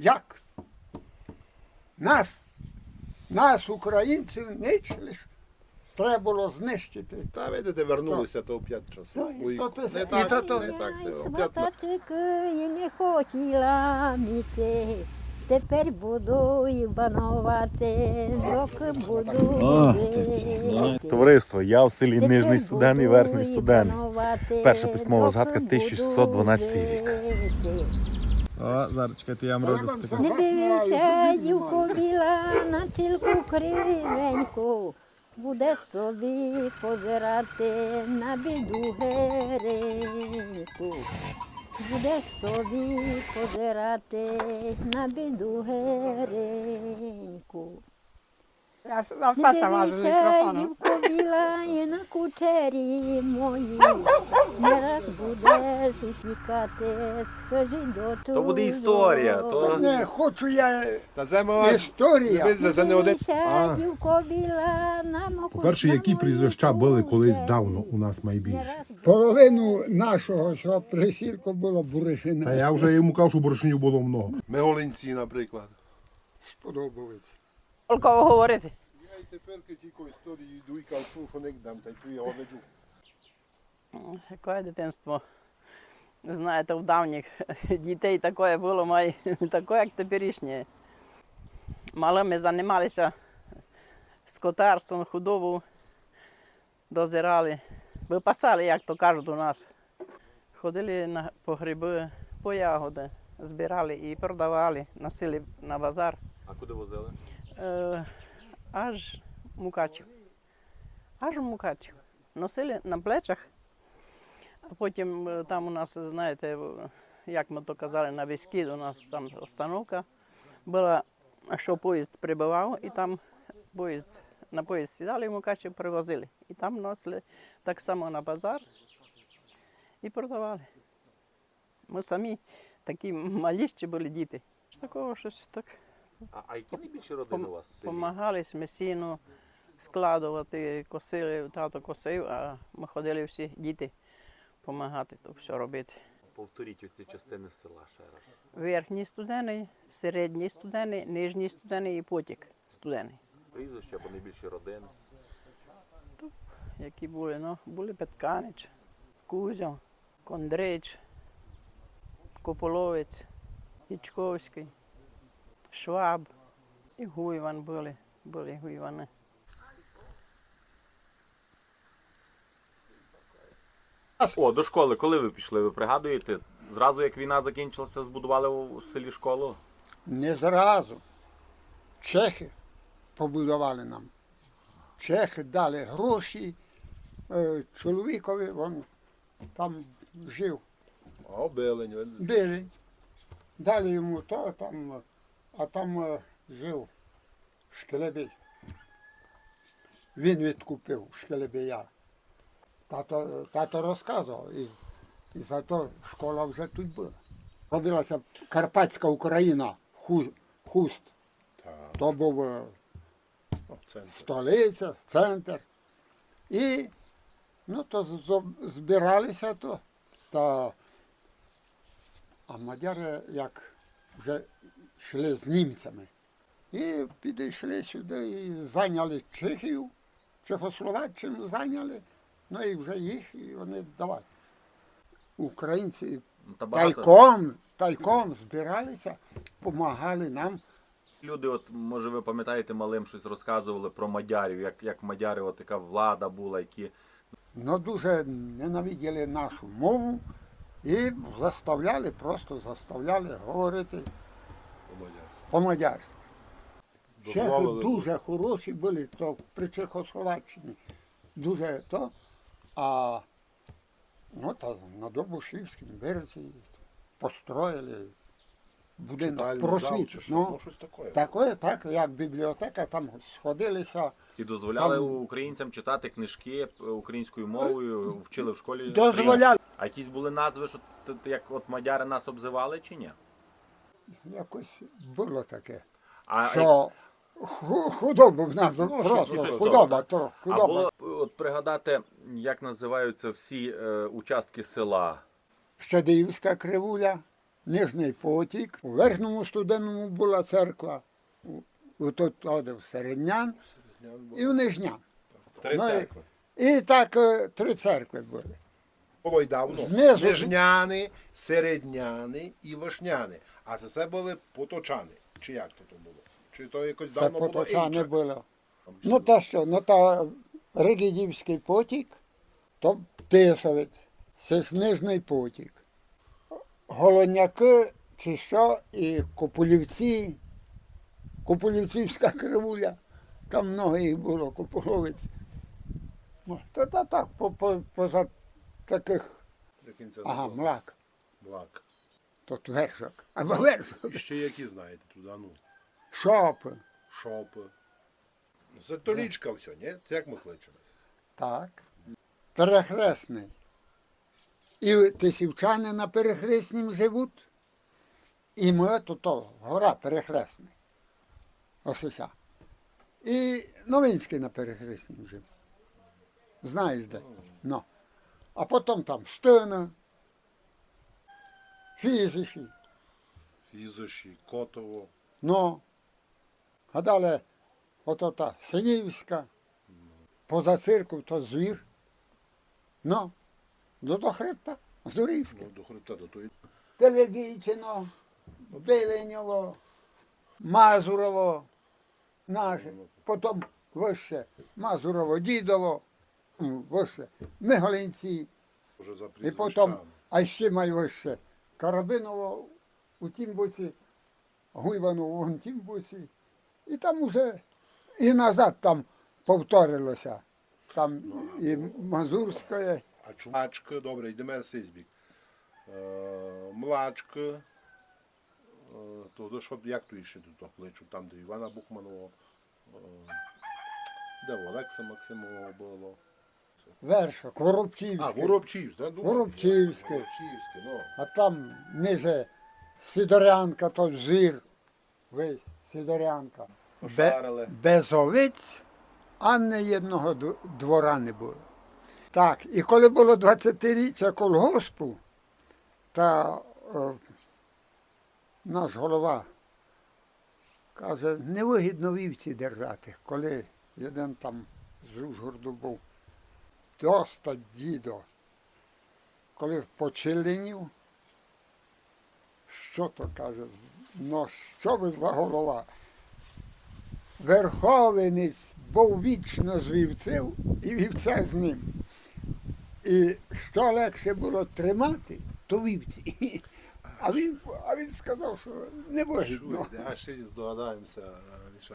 як нас, нас, українців, нищили, ж, треба було знищити. Та видите, вернулися то п'ять часу. Ну, і Ой, то ти- не і так, то то. не так все. Опять Сватачик і не хотіла міти. Тепер буду і банувати, доки буду О, жити. Товариство, я в селі Тепер Нижній Студен і Верхній і Студен. Перша письмова згадка буду 1612 рік. О, зараз чекайте, я вам таку. Не дивися, дівко біла, на тільку кривеньку, буде собі позирати на біду гереньку. Буде собі позирати на біду гереньку. Я вам Не Саша з мікрофоном. дівко біла, і на кучері мої, не раз будеш утікати, скажи до То буде історія, то- Не хочу я Та це ми вас історія. дивіться, це не один. А. По-перше, які прізвища були колись давно у нас найбільше? Половину нашого, що присілку було буришина. Та я вже йому кажу, що борошнів було много. Ми голинці, наприклад. сподобається. Кого говорити? Я й тепер тільки історію йду і кажу, що не дам, та й ту його веду. Яке дитинство? Знаєте, в давніх дітей таке було, має таке, як теперішнє. Мало ми займалися скотарством, худобу, дозирали, випасали, як то кажуть у нас. Ходили на, по гриби, по ягоди, збирали і продавали, носили на базар. А куди возили? Е, аж Мукачів. Аж Мукачів. Носили на плечах, а потім е, там у нас, знаєте, як ми то казали, на війські у нас там остановка була, що поїзд прибував, і там поїзд, на поїзд сідали в Мукачів, привозили. І там носили так само на базар і продавали. Ми самі такі малі були діти. Такого щось так. А, а які найбільші родини у вас в селі? Помагали з сіну складувати, косили, тато косив, а ми ходили всі діти допомагати то все робити. Повторіть оці частини села ще раз. Верхній студений, середній студений, нижній студений і потік студений. Прізвище або найбільші родини. Які були, ну, були Петканич, Кузьо, Кондрич, Кополовець, Ічковський, Шваб і Гуйван були, були Гуйвани. О, до школи, коли ви пішли, ви пригадуєте? Зразу як війна закінчилася, збудували у селі школу? Не зразу. Чехи побудували нам. Чехи дали гроші е, чоловікові, він там жив. А обелень, ви- Били. Дали йому то, там, а там е, жив Шкелебій. Він відкупив Шкелебія. Тато, тато розказував, і, і зато школа вже тут була. Робилася Карпатська Україна, ху, хуст. То був е, центр. столиця, центр. І ну, то збиралися то. Та, а мадяри як вже йшли з німцями. І підійшли сюди і зайняли Чехію, Чехословаччину зайняли, ну і вже їх, і вони давай. Українці Ну, тайком, тайком збиралися, допомагали нам. люди, от може ви пам'ятаєте, малим щось розказували про мадярів, як, як мадяри, от така влада була, які ну, дуже ненавиділи нашу мову і заставляли, просто заставляли говорити по-мадярськи. Чехи дуже хороші були, то при Чехословаччині дуже то. А ну, та на Добушівському березі построїли будинок просвіт. Ну, Ну, щось таке. таке, так, як бібліотека, там сходилися. і дозволяли Там- українцям читати книжки українською мовою, вчили в школі. Дозволяли. А якісь були назви, що як от мадяри нас обзивали чи ні? Якось було таке. А, що ху- худобу в нас що- просто ну, щось худоба, то худоба. було от пригадати, як називаються всі е, участки села. Щадиївська кривуля, Нижній потік, у верхньому студеному була церква, у, у тут в Середнян і в Нижнян. Три Ну, церкви. І так е, три церкви були. Було й давно. Знизу- Нижняни, середняни і вишняни. А це все були поточани. Чи як то, то було? Чи то якось Це давно було поточане інше? було. Ну та що, ну та Ригідівський потік, то Тисовець, це ж потік. Голоняки чи що, і Копулівці, Копулівцівська кривуля, там много їх було, Копуловець. Ну, то та так, по, по, поза таких, До кінця ага, не млак, Влак. тут вершок, або вершок, І ще які знаєте туди, ну. шопи, Шопи. Це то річка все, ні? Це як ми кличемо? так, перехресний. І тисівчани на перехреснім живуть. І ми тут то, гора перехресний. Осися. І Новинський на перехреснім жив. Знаєш де? Ну. А потім там Стина, Фізиші, Фізоші, Котово. ну. А далі ото та Синівська, поза цирком то звір. Ну, до до хребта, Зурівське. Ну, до хребта до тої. Телегійчино, Беленіло, Мазурово, наше, потім вище Мазурово, Дідово, вище Мигалинці, Вже і потім, а ще найвище Карабиново у тім боці, Гуйваново у тім боці. І там уже і назад там повторилося. Там і Мазурське, А чумачка, добре, йдемо на цей. Е, млачка. Е, то, то що, як то ще тут кличу? Там, де Івана Бухманова. Е, де Олекса Максимова було. Вершок, Воробчівське. А, Воробчівськ, да? думаю? Воробчівське. Воробчівське, ну. А там ниже Сидорянка, то зір. Весь Сидорянка. Пошарили. без овець, а не єдного д- двора не було. Так, і коли було 20-річчя колгоспу, та е, наш голова каже, невигідно вівці держати, коли один там з Ужгороду був. Доста дідо. Коли почеленів, що то каже, ну що ви за голова? Верховенець був вічно з вівців і вівця з ним. І що легше було тримати, то вівці. А він, а він сказав, що не вигідно. А ще здогадаємося,